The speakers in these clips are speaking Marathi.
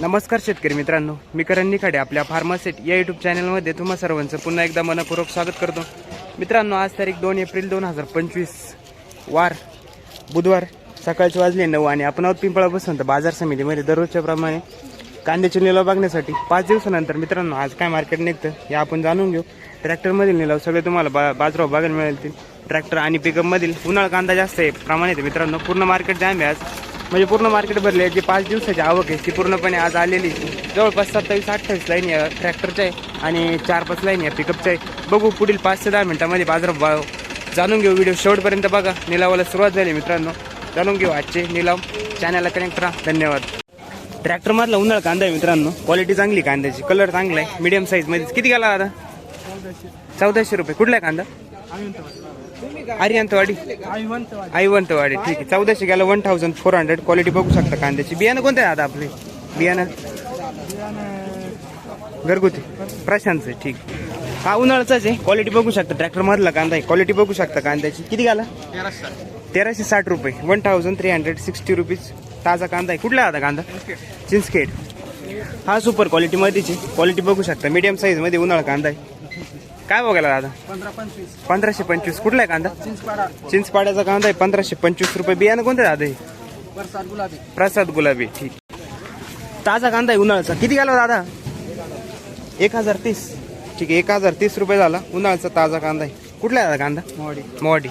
नमस्कार शेतकरी मित्रांनो मी करण निखाडे आपल्या फार्मासेट या यूट्यूब चॅनलमध्ये तुम्हा सर्वांचं पुन्हा एकदा मनपूर्वक स्वागत करतो. मित्रांनो आज तारीख दोन एप्रिल दोन हजार पंचवीस वार बुधवार सकाळचे वाजले नऊ आणि आपण आहोत पिंपळा बसवंत बाजार समितीमध्ये. दररोजच्या प्रमाणे कांद्याचे निलाव बघण्यासाठी पाच दिवसानंतर मित्रांनो आज काय मार्केट निघतं हे आपण जाणून घेऊ. ट्रॅक्टरमधील निलाव सगळे तुम्हाला बा बाजारावर बघायला मिळतील. ट्रॅक्टर आणि पिकअपमधील उन्हाळा कांदा जास्त आहे प्रमाणे मित्रांनो पूर्ण मार्केट जाम आहे आज. म्हणजे पूर्ण मार्केट भरले जे पाच दिवसाची आवक आहे ती पूर्णपणे आज आलेली जवळपास सत्तावीस अठ्ठावीस लाईन या ट्रॅक्टरच्या आहे आणि चार पाच लाईन या पिकअपच्या आहे. बघू पुढील पाच ते दहा मिनिटामध्ये बाजार भाव जाणून घेऊ. व्हिडिओ शेवटपर्यंत बघा. निलावाला सुरुवात झाली मित्रांनो. जाणून घेऊ आजचे निलाव चॅनलला कनेक्ट राहा. धन्यवाद. ट्रॅक्टरमधला उन्हाळा कांदा आहे मित्रांनो. क्वालिटी चांगली कांद्याची. कलर चांगला आहे. मीडियम साईजमध्ये किती गेला आता? चौदाशे. रुपये. कुठला आहे कांदा? आर्यंतवाडी. आईवंतवाडी ठीक आहे. चौदाशे गेला one thousand four hundred quality बघू शकता कांद्याची. बियाणं कोणतं आहे आता आपले? बियाणं? घरगुती. प्रशांतचं आहे ठीक. हा उन्हाळाचाच आहे. क्वालिटी बघू शकता. ट्रॅक्टर मधला कांदा आहे. क्वालिटी बघू शकता कांद्याची. किती गाला? तेराशे साठ रुपये. One thousand three hundred sixty rupees ताजा कांदा आहे. कुठला आता कांदा? चिंचखेड. हा सुपर क्वालिटीमध्येची क्वालिटी बघू शकता. मीडियम साईजमध्ये उन्हाळा कांदा आहे. काय बघायला दादा पंधरा पंचवीस. पंधराशे पंचवीस. कुठला आहे कांदा? चिंचपाडा. चिंचपाड्याचा कांदा आहे. पंधराशे पंचवीस रुपये बियाणं कोणतं दादा हे बरसात गुलाबी. प्रसाद गुलाबी. ठीक. ताजा कांदा आहे उन्हाळ्याचा. किती गेला दादा एक हजार तीस. ठीक आहे एक हजार तीस रुपये झाला. उन्हाळ्याचा ताजा कांदा आहे. कुठला आहे दादा कांदा? मोडी मोवाडी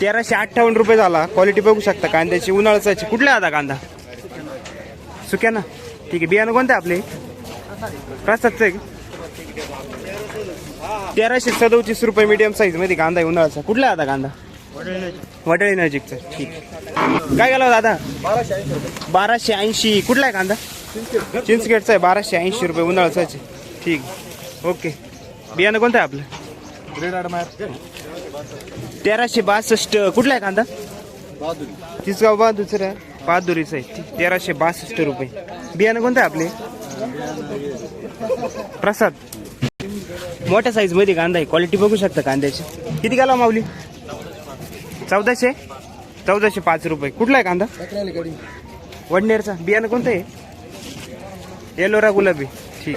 तेराशे अठ्ठावन्न रुपये झाला. क्वालिटी बघू शकता कांद्याची उन्हाळ्याचा. कुठला आहे दादा कांदा? सुक्या ना ठीक आहे बियाणं कोणतं आहे आपले? प्रसादचं आहे का? तेराशे सदोतीस रुपये मीडियम साईजमध्ये कांदा आहे उन्हाळ्याचा. कुठला आहे आता कांदा? वडळी नजीकचा ठीक. काय गेला दादा बाराशे ऐंशी. कुठला आहे कांदा? चिंचगेटचा आहे बाराशे ऐंशी रुपये उन्हाळ्याचा ठीक. ओके. बियाणं कोणतं आहे आपलं? तेराशे बासष्ट. कुठला आहे कांदा? बहादुरी तिसगाव बहादूरचं आहे. बहादुरीचं आहे. तेराशे बासष्ट रुपये. बियाणं कोणतं आहे आपले? प्रसाद. मोठ्या साईजमध्ये कांदा आहे. क्वालिटी बघू शकता कांद्याची. किती गाला हो माऊली? चौदाशे? चौदाशे पाच रुपये. कुठला आहे कांदा? वडनेरचा. बियाणं कोणतं आहे? येलोरा गुलाबी. ठीक.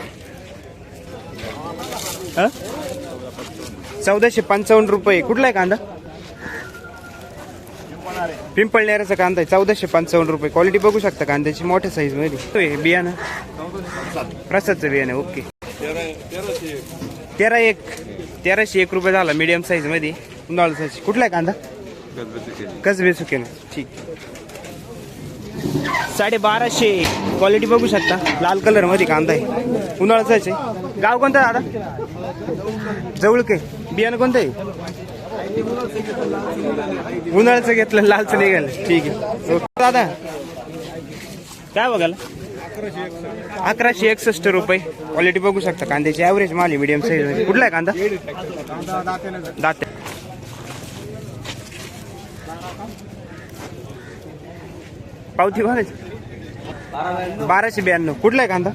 चौदाशे पंचावन्न रुपये. कुठला आहे कांदा? पिंपळनेराचा कांदा आहे. चौदाशे पंचावन्न रुपये. क्वालिटी बघू शकता कांद्याची. मोठ्या साईजमध्ये. तो बियाणं. प्रसादचं बियाणं. ओके तेरा एक तेराशे एक. रुपये झाला मीडियम साईजमध्ये. उन्हाळा साईज कुठला आहे कांदा? कसबे सुकेन. ठीक. साडे बाराशे क्वालिटी बघू शकता. लाल कलरमध्ये कांदा आहे. उन्हाळ्याचाच आहे. गाव कोणतं आहे दादा? जवळके बियाणं कोणतं आहे? उन्हाळ्याचं घेतलं लालचं निघालं. ठीक आहे. दादा. काय बघायला? अकराशे एकसष्ट रुपये. क्वालिटी बघू शकता कांद्याची ॲव्हरेज माल आहे मीडियम साईजमध्ये. कुठला आहे कांदा? दाते. पावती कोणाची बाराशे ब्याण्णव. कुठला आहे कांदा?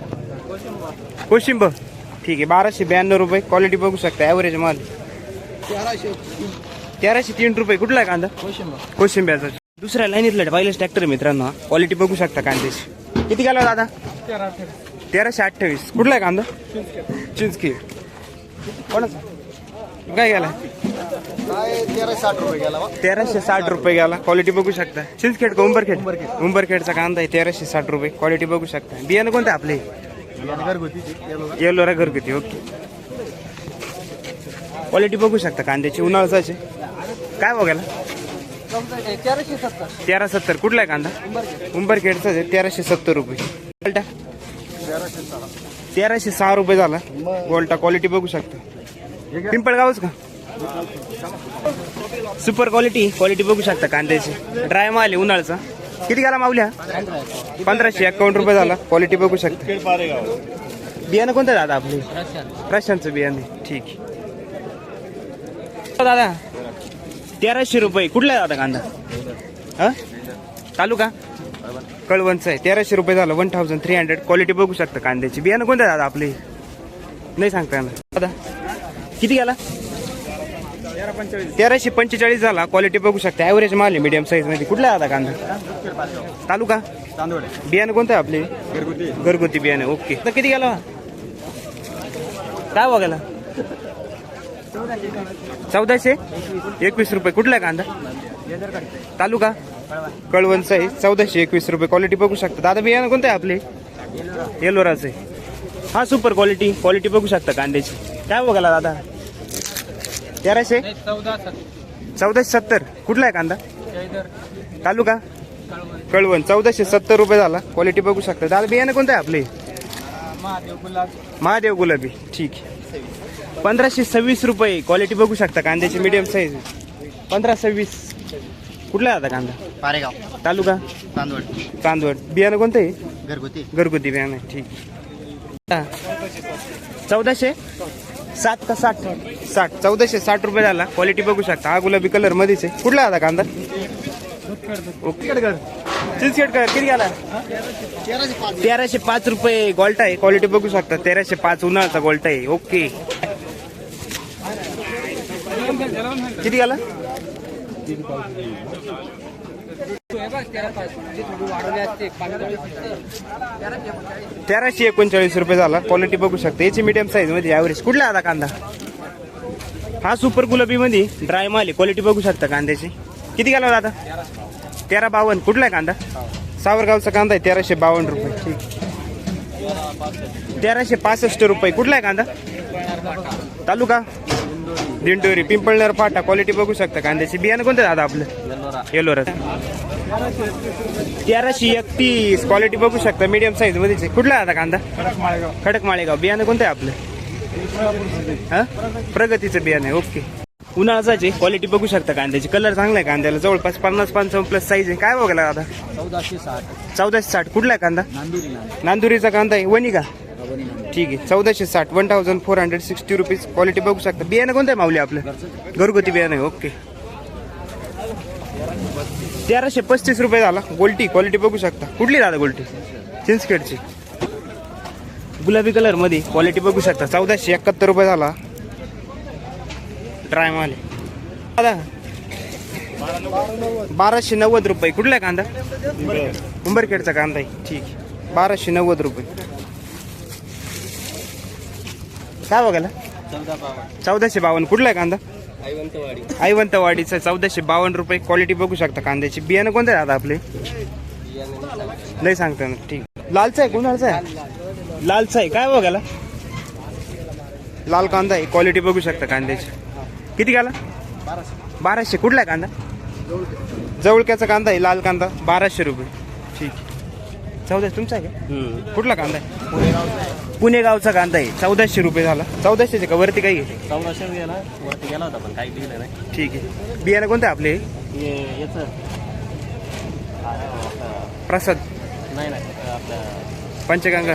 कोशिंब. ठीक आहे बाराशे ब्याण्णव रुपये. क्वालिटी बघू शकता ॲव्हरेज माल. तेराशे तेराशे तीन रुपये. कुठला आहे कांदा? कोशिंबा. कोशिंब्याचा. दुसऱ्या लाईनीतला पहिलेच ट्रॅक्टर मित्रांनो. क्वालिटी बघू शकता कांद्याची. किती गेला दादा तेरा तेराशे अठ्ठावीस. कुठला आहे कांदा? चिंचकी. कोणाचा? काय गेला? तेराशे साठ रुपये गेला. बा तेराशे साठ रुपये गेला क्वालिटी बघू शकता. चिंचखेड का उंबरखेड? उंबरखेडचा कांदा आहे तेराशे साठ रुपये. क्वालिटी बघू शकता. बियाणं कोणतं आपले? येलोरा घरगुती ओके. क्वालिटी बघू शकता कांद्याची उन्हाळ्याचे. काय बघायला तेराशे सत्तर. तेरा सत्तर. कुठला आहे कांदा? उंबरखेडचा आहे. तेराशे सत्तर रुपये. गोल्टा तेराशे सहा रुपये झाला. गोल्टा क्वालिटी बघू शकता. पिंपळगावच का? सुपर क्वालिटी क्वालिटी बघू शकता कांद्याची. ड्राय माल आहे उन्हाळ्याचा. किती गेला माऊल्या? पंधराशे एकावन्न रुपये झाला. क्वालिटी बघू शकता. बियाणं कोणतं दादा आपली? प्रशांतचं बियाणं. ठीक. दादा तेराशे रुपये. कुठला आहे दादा कांदा? हा? तालुका? कळवणचं आहे. तेराशे रुपये झालं. One thousand three hundred quality बघू शकता कांद्याची. बियाणं कोणतं आहे दादा आपली? नाही सांगता ना दादा किती गेला? तेराशे पंचेचाळीस झाला. क्वालिटी बघू शकता. ॲव्हरेज माल आहे मीडियम साईजमध्ये. कुठला आहे आता कांदा? तालुका? बियाणं कोणतं आहे आपले? घरगुती. घरगुती बियाणं. ओके तर किती गेला? काय बघायला? चौदाशे? एकवीस रुपये. कुठला आहे कांदा? तालुका? कळवणचं आहे. चौदाशे एकवीस रुपये. क्वालिटी बघू शकता. दादा बियाणं कोणतं आहे आपले? येलोराचं आहे. हा सुपर क्वालिटी क्वालिटी बघू शकता कांद्याची. काय बघायला दादा? तेराशे? चौदा चौदाशे सत्तर. कुठला आहे कांदा? तालुका? कळवण. चौदाशे सत्तर रुपये झाला. क्वालिटी बघू शकता. दादा बियाणं कोणतं आहे आपले? महादेव गुलाब. महादेव गुलाबी. ठीक आहे. पंधराशे सव्वीस रुपये क्वालिटी बघू शकता कांद्याची मीडियम साईज पंधरा सव्वीस. कुठला आहे आता कांदा? पारेगाव. तालुका? तांदूळ चांदवड. बियाणं कोणतं आहे? घरगुती. घरगुती बियाणं आहे ठीक. हा. चौदाशे साठ का साठ? साठ. चौदाशे साठ रुपये झाला. क्वालिटी बघू शकता. हा गुलाबी कलर मध्येच आहे. कुठला आहे आता कांदा? ओके चिंचखेड कर किती गेला? तेराशे पाच. रुपये गोल्टा आहे. क्वालिटी बघू शकता. तेराशे पाच उन्हाळ्याचा गोल्टा आहे. ओके किती आला तेराशे एकोणचाळीस रुपये झाला. क्वालिटी बघू शकता. याची मीडियम साईजमध्ये ॲव्हरेज कुठला आता कांदा? हा सुपर गुलाबी मध्ये ड्राय माल क्वालिटी बघू शकता कांद्याची. किती घाला दादा तेरा बावन्न. कुठला आहे कांदा? सावरगावचा कांदा आहे. तेराशे बावन्न रुपये. ठीक. तेराशे पासष्ट रुपये. कुठला आहे कांदा? तालुका? दिंडोरी पिंपळनेर फाटा क्वालिटी बघू शकता कांद्याची. बियाणं कोणतं दादा आपलं? येलोरा. तेराशे एकतीस. क्वालिटी बघू शकता मीडियम साईज मध्येच आहे. कुठला आता कांदा? खडक माळेगाव. बियाणं कोणतं आहे आपलं? हा? प्रगतीचं बियाणं आहे. ओके उन्हाळ्याचे क्वालिटी बघू शकता कांद्याची. कलर चांगला आहे कांद्याला. जवळपास पन्नास पंचावन्न प्लस साईज आहे. काय बघायला आता? चौदाशे साठ. चौदाशे साठ. कुठला आहे कांदा? नांदुरी नांदूर. नांदुरीचा कांदा आहे. वणी का ठीक आहे. चौदाशे साठ one thousand four hundred sixty rupees quality बघू शकता. बियाणं कोणतं आहे माऊली आपलं? घरगुती बियाणं आहे ओके तेराशे पस्तीस रुपये झाला. गोल्टी क्वालिटी बघू शकता. कुठली दादा गोल्टी? चिंचखेडची. गुलाबी कलरमध्ये क्वालिटी बघू शकता. चौदाशे एकाहत्तर रुपये झाला. ड्राय माल. दादा बाराशे नव्वद रुपये. कुठला आहे कांदा? उंबरखेडचा कांदा आहे. ठीक आहे. बाराशे नव्वद रुपये. काय बघायला? चौदा चौदाशे बावन्न. कुठला आहे कांदा? ऐवंतवाडी आईवंतवाडीचा चौदाशे बावन्न रुपये क्वालिटी बघू शकता कांद्याची. बियाणं कोणतं आहे दादा आपले? नाही सांगता. ना ठीक. लालचा आहे कोणाचा आहे? लालचा आहे. काय बघायला? लाल कांदा आहे. क्वालिटी बघू शकता कांद्याची. किती गेला? बाराशे. कुठला आहे कांदा? जवळक्याचा कांदा आहे लाल कांदा. बाराशे रुपये. ठीक. चौदाशे तुमचा आहे का? कुठला कांदा आहे. पुणे गावचा कांदा आहे. चौदाशे रुपये झाला. चौदाशेचे का? वरती काही आहे चौदाशे गेला. वरती गेला होता पण काही दिलं नाही. ठीक आहे. बियाणं कोणतं आहे आपले? हे याचं. प्रसाद. नाही नाही. आपलं पंचगंगा.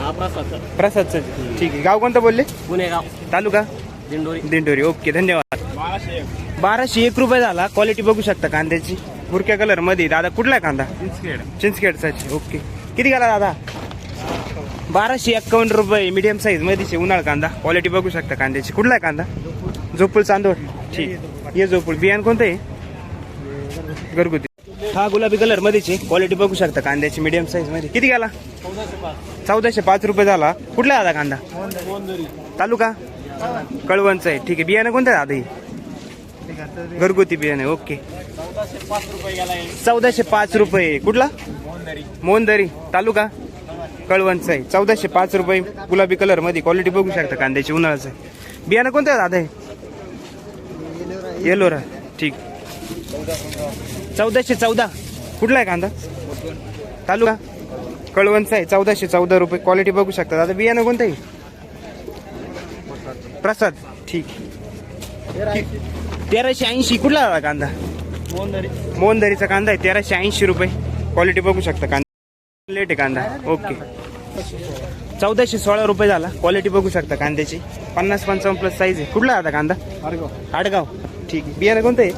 हा प्रसाद. प्रसादचं ठीक आहे. गाव कोणतं बोलले? पुणेगाव. तालुका? दिंडोरी. दिंडोरी. ओके धन्यवाद. बाराशे एक. रुपये झाला. क्वालिटी बघू शकता कांद्याची. बुरक्या कलरमध्ये. दादा कुठला आहे कांदा? चिंचखेड. चिंचखेडचा ओके. किती गेला दादा? बाराशे एक्कावन्न रुपये मीडियम साईज मध्येचे उन्हाळ कांदा. क्वालिटी बघू शकता कांद्याची. कुठला आहे कांदा? झोपूळ चांदोड. ठीक. ये झोपूळ बियाण कोणतं आहे? घरगुती. हा गुलाबी कलर मध्येचे क्वालिटी बघू शकता कांद्याची मीडियम साईजमध्ये. किती गेला? चौदाशे पाच रुपये झाला. कुठला दादा कांदा? तालुका? कळवणचा आहे. ठीक आहे. बियाणं कोणतं आहे दादा हे? घरगुती बियाणे. ओके. चौदाशे पाच रुपये. कुठला? मोहनदरी तालुका? कळवणचं आहे. चौदाशे पाच रुपये गुलाबी कलरमध्ये क्वालिटी बघू शकता कांद्याची उन्हाळ्याचं आहे. बियाणं कोणतं आहे दादा हे? येलोरा. ठीक. चौदाशे चौदा. कुठला आहे कांदा? तालुका? कळवणचा आहे. चौदाशे चौदा रुपये क्वालिटी बघू शकता. दादा बियाणं कोणतं आहे? प्रसाद. ठीक. तेराशे ऐंशी. कुठला दादा कांदा? मोहनदरी मोहनदरीचा कांदा आहे. तेराशे ऐंशी रुपये. क्वालिटी बघू शकता कांदा. लेट आहे कांदा. ओके चौदाशे सोळा रुपये झाला. क्वालिटी बघू शकता कांद्याची. पन्नास पंचावन्न प्लस साईज आहे. कुठला आता कांदा? आडगाव. आडगाव. ठीक आहे. बियाणं कोणतं आहे?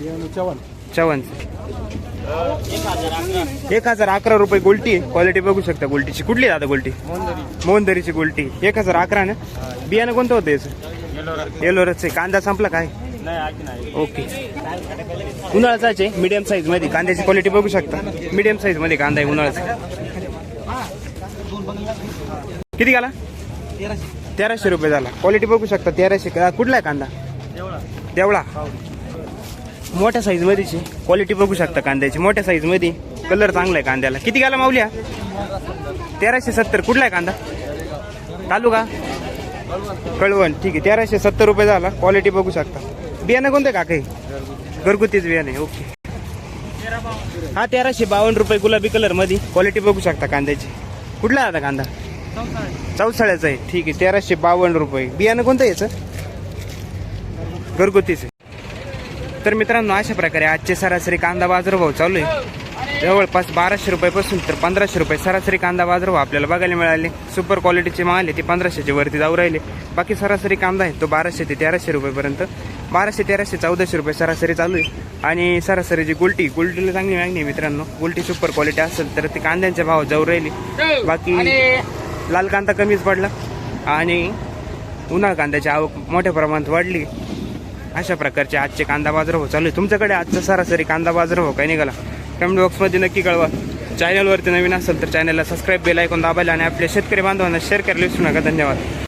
बियाणं चव्हाण. चव्हाण. एक हजार अकरा रुपये गोल्टी आहे. क्वालिटी बघू शकता गोल्टीची. कुठली दादा गोल्टी? मोहनदरी मोहनदरीची गोल्टी. एक हजार अकरा ना? बियाणं कोणतं होतं याचं? येलो येलोरच आहे. कांदा संपला काय? ओके. उन्हाळ्याचाच आहे मीडियम साईजमध्ये. कांद्याची क्वालिटी बघू शकता. मीडियम साईजमध्ये कांदा आहे उन्हाळ्याचा. किती गाला? तेराशे रुपये झाला. क्वालिटी बघू शकता तेराशे. कुठला आहे कांदा? देवळा. मोठ्या साईज मध्येची. क्वालिटी बघू शकता कांद्याची. मोठ्या साईजमध्ये. कलर चांगला आहे कांद्याला. किती गाला माऊल्या तेराशे सत्तर. कुठला आहे कांदा? तालुका? कळवण. ठीक आहे. तेराशे सत्तर रुपये झाला. क्वालिटी बघू शकता. बियाणं कोणतं का काही घरगुतीच बियाणे ओके. हा तेराशे बावन्न रुपये गुलाबी कलरमध्ये क्वालिटी बघू शकता कांद्याची. कुठला आता कांदा? चौसाळ्याचा आहे. ठीक आहे तेराशे बावन्न रुपये. बियाणं कोणतं आहे याचं? घरगुतीच आहे. तर मित्रांनो अशा प्रकारे आजचे सरासरी कांदा बाजारभाव चालू आहे. जवळपास बाराशे रुपयापासून तर पंधराशे रुपये सरासरी कांदा बाजारभाव आपल्याला बघायला मिळाले. सुपर क्वालिटीचे माल आहे ते पंधराशेचे वरती जाऊ राहिले. बाकी सरासरी कांदा आहे तो बाराशे ते तेराशे रुपयेपर्यंत बाराशे तेराशे चौदाशे रुपये सरासरी चालू आहे. आणि सरासरी जी गुलटी गुलटीला चांगली मागणी आहे मित्रांनो. गुलटी सुपर क्वालिटी असेल तर ती कांद्यांच्या भाव जाऊ राहिली. बाकी लाल कांदा कमीच पडला. आणि उन्हाळ कांद्याची आवक मोठ्या प्रमाणात वाढली. अशा प्रकारचे आजचे कांदा बाजारभाव चालू आहे. तुमच्याकडे आजचा सरासरी कांदा बाजारभाव काय निघाला? कमेंट बॉक्समध्ये नक्की कळवा. चॅनलवरती नवीन असेल तर चॅनलला सबस्क्राईब बेल ऐकून दाबायला आणि आपल्या शेतकरी बांधवांना शेअर करायला विसरू नका. धन्यवाद.